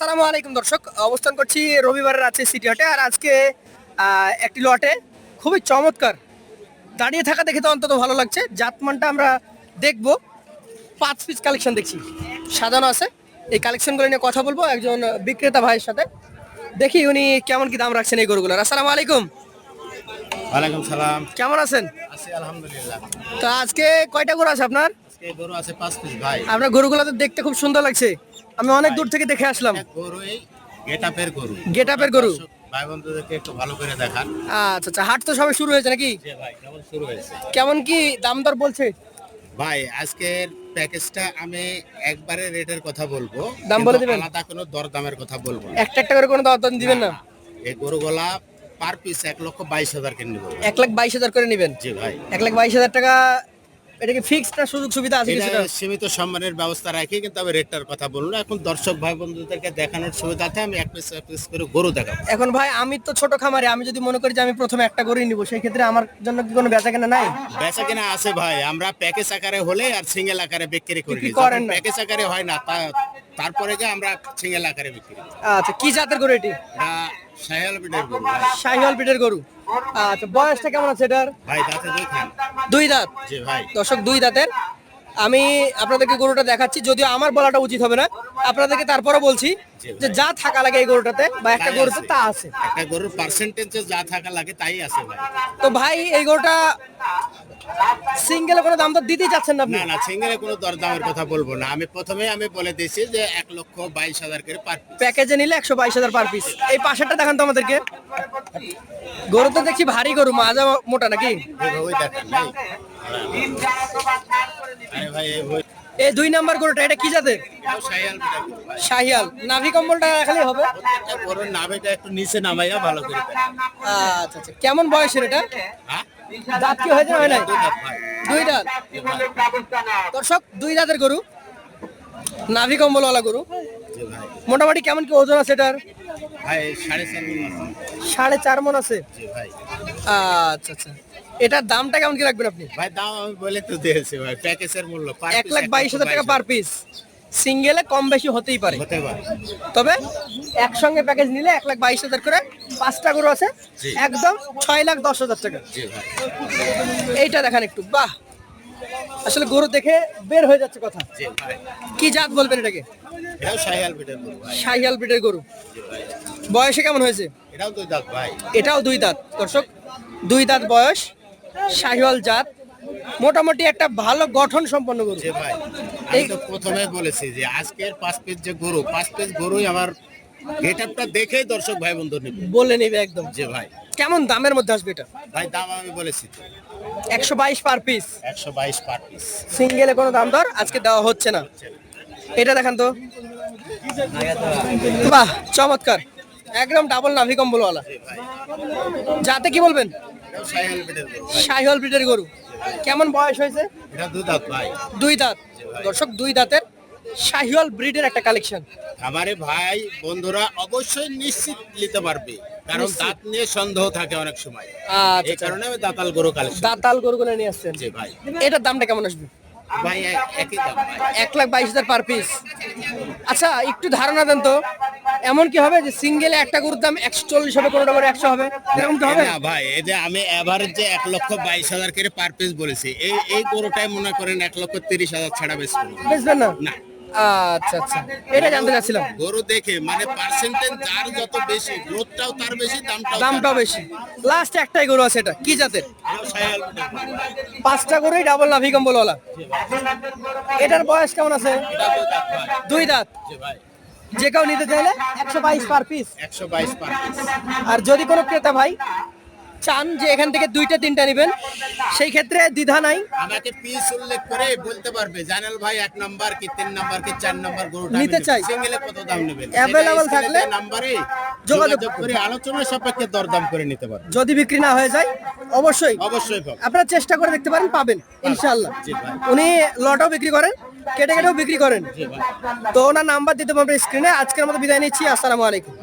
আসসালামু আলাইকুম দর্শক অবস্থান করছি রবিবারের আছে সিটি হাটে আর আজকে একটি লটে খুবই চমৎকার দাঁড়িয়ে থাকা দেখে তো অন্তত ভালো লাগছে। জাতমানটা আমরা দেখব। পাঁচ পিস কালেকশন দেখছি। সাজানো আছে। এই কালেকশনগুলো নিয়ে কথা বলব একজন বিক্রেতা ভাইয়ের সাথে। দেখি উনি কেমন কি দাম রাখছেন এই গরুগুলোর। আসসালামু আলাইকুম। ওয়ালাইকুম সালাম। কেমন আছেন? আছি আলহামদুলিল্লাহ। তো আজকে কয়টা গরু আছে আপনার? গরু আছে পাঁচ পিস ভাই। আপনার গরুগুলো তো দেখতে খুব সুন্দর লাগছে। আমি অনেক দূর থেকে দেখে আসলাম। এক গরু। এই গেট গরু? ভাই বন্ধুদেরকে একটু ভালো করে দেখান। আচ্ছা আচ্ছা হাট তো সবে শুরু হয়েছে নাকি? ভাই কেমন শুরু হয়েছে? কেমন কি দাম দর বলছে? ভাই আজকের প্যাকেজটা আমি একবারে রেটের কথা বলব দাম বলে কিন্তু দিবেন? আলাদা কোনো দরদামের কথা বলব একটা একটা করে কোনো দাম দিবেন না? এই গরুগুলা পার পিস এক লক্ষ বাইশ হাজার কিনে নেব? এক লাখ বাইশ হাজার করে নেবেন? জি ভাই। এক লাখ বাইশ হাজার টাকা এটা কি ফিক্সড না সুযোগ সুবিধা আছে কিছুটা সীমিত সম্মানের ব্যবস্থা রাখি কিন্তু আমি রেটটার কথা বলব এখন দর্শক ভাই বন্ধুদেরকে দেখানোর সুবিধাতে আমি এক পিস এক পিস করে গরু দেখাবো। এখন ভাই আমি তো ছোট খামারে আমি যদি মনে করি যে আমি প্রথমে একটা গরুই নিব সেই ক্ষেত্রে আমার জন্য কি কোনো বেচা কেনা নাই? বেচা কিনা আছে ভাই আমরা প্যাকেজ আকারে হলে আর সিঙ্গেল আকারে বিক্রি করি করেন প্যাকেজ আকারে হয় না তারপরে যে আমরা সিঙ্গেল আকারে বিক্রি আচ্ছা কি জাতের গরু এটি? সায়াল বিটের গরু। শাহিওয়াল পিটের গরু। আচ্ছা বয়সটা কেমন আছে এটার? ভাই দাঁতে দুই দাঁত। জি ভাই। দর্শক দুই দাঁতের। আমি আপনাদেরকে গরুটা দেখাচ্ছি যদিও আমার বলাটা উচিত হবে না আপনাদেরকে তারপরে বলছি যে যা থাকা লাগে এই গরুটাতে বা একটা গরুতে তা আছে। একটা গরুর পার্সেন্টেজ যা থাকা লাগে তাই আছে ভাই। তো ভাই এই গরুটা সিঙ্গেলে কোনো দাম তো দিতেই চাচ্ছেন না আপনি? না না সিঙ্গেলে কোনো দরদামের কথা বলব না। আমি প্রথমে আমি বলে দিয়েছি যে এক লক্ষ বাইশ হাজার করে পার প্যাকেজে নিলে একশো বাইশ হাজার পার পিস এই পাশেরটা দেখান তো আমাদেরকে। গরু তো দেখছি ভারী গরু মাজা মোটা নাকি? এইভাবেই দেখেন এই দুই নাম্বার গরুটা এটা কি জাতের? শাহিয়াল। নাভি কম্বলটা রাখালেই হবে? গরুর নাভিটা একটু নিচে নামাইয়া ভালো করে আচ্ছা আচ্ছা। কেমন বয়সের এটা? দাঁত কি হয়েছে হয় নাই? দুই দাঁত। দর্শক দুই দাঁতের গরু। নাভি কম্বলওয়ালা গরু। মোটামুটি কেমন কি ওজন আছে এটার? সাড়ে চার মন আছে। আচ্ছা আচ্ছা। এটার দামটা কেমন কি রাখবেন আপনি? ভাই দাম আমি বলে তো দিয়েছি ভাই প্যাকেজের মূল্য এক লাখ বাইশ হাজার টাকা পার পিস সিঙ্গেলে কম বেশি হতেই পারে। তবে একসঙ্গে প্যাকেজ নিলে এক লাখ বাইশ হাজার করে পাঁচটা গরু আছে। একদম ছয় লাখ দশ হাজার টাকা। জি ভাই। এইটা দেখান একটু বাহ! আসলে গরু দেখে বের হয়ে যাচ্ছে কথা। জি ভাই। কি জাত বলবেন এটাকে? শাহিয়াল ব্রিডের গরু। জি ভাই। বয়সে কেমন হয়েছে? এটাও দুই দাঁত ভাই। এটাও দুই দাঁত। দর্শক দুই দাঁত বয়স শাহিওয়াল জাত। মোটামুটি একটা ভালো গঠন সম্পন্ন গরু। ভাই আমি তো প্রথমে বলেছি যে আজকের পাঁচ পিস যে গরু পাঁচ পিস গরুই আমার গেটআপটা দেখেই দর্শক ভাই বন্ধু নেবে বলে নেবে একদম। যে ভাই। কেমন দামের মধ্যে আসবে এটা? ভাই দাম আমি বলেছি তো। একশো বাইশ পার পিস। একশো বাইশ পার পিস। সিঙ্গেলে কোনো দাম দর আজকে দেওয়া হচ্ছে না। এটা দেখান তো। বাহ চমৎকার। একদম ডাবল নাভি কম্বলওয়ালা যাতে কি বলবেন? গরু ব্রিডের গরু। কেমন বয়স হয়েছে? এটা দুই দাঁত ভাই। দুই দাঁত। দর্শক দুই দাঁতের শাহিওয়াল ব্রিডের একটা কালেকশন আমারে ভাই বন্ধুরা অবশ্যই নিশ্চিত নিতে পারবে। কারণ দাঁত নিয়ে সন্দেহ থাকে অনেক সময়। আচ্ছা এই কারণে আমি দাঁতাল গরু কালেকশন দাঁতাল গরুগুলো নিয়ে আসছেন। জি ভাই। এটার দামটা কেমন আসবে? ভাই এক- একই দাম ভাই। এক লাখ বাইশ হাজার পার পিস আচ্ছা একটু ধারণা দেন তো। এমন কি হবে যে সিঙ্গেলে একটা গরুর দাম একশো চল্লিশ হবে কোনোটা করে একশো হবে? এরকম কি হবে? না ভাই এই যে আমি এভারেজ যে এক লক্ষ বাইশ হাজার করে পার পিস বলেছি এই এই গরুটাই মনে করেন এক লক্ষ তিরিশ হাজার ছাড়া বেশ বুঝবেন না? না। আচ্ছা আচ্ছা। এটা জানতে চাচ্ছিলাম। গরু দেখে মানে পার্সেন্টেজ যার যত বেশি গ্রোথটাও তার বেশি দামটাও দামটাও বেশি। লাস্ট একটাই গরু আছে এটা কি জাতের। পাঁচটা গরুই ডাবল নাভি কম্বলওয়ালা? এটার বয়স কেমন আছে? দুই দাঁত দুই দাঁত? জি ভাই। যে কেউ নিতে চাইলে একশো বাইশ পার পিস একশো বাইশ পার পিস আর যদি কোনো ক্রেতা ভাই চান যে এখান থেকে দুইটা তিনটা নেবেন সেই ক্ষেত্রে দ্বিধা নাই। আমাকে পিস উল্লেখ করে বলতে পারবে জানাল ভাই এক নাম্বার কি তিন নাম্বার কি চার নাম্বার গরুটা নিতে চাই। সিঙ্গেলে কত দাম নেবেন? Available থাকলে নাম্বারে যোগাযোগ করে আলোচনা সাপেক্ষে দরদাম করে নিতে পারবে। যদি বিক্রি না হয়ে যায় অবশ্যই অবশ্যই আপনারা চেষ্টা করে দেখতে পারেন পাবেন ইনশাআল্লাহ। উনি লটাও বিক্রি করেন কেটে কেটেও বিক্রি করেন। তো ওনার নাম্বার দিতে পারবেন স্ক্রিনে আজকের মতো বিদায় নিচ্ছি। আসসালামু আলাইকুম।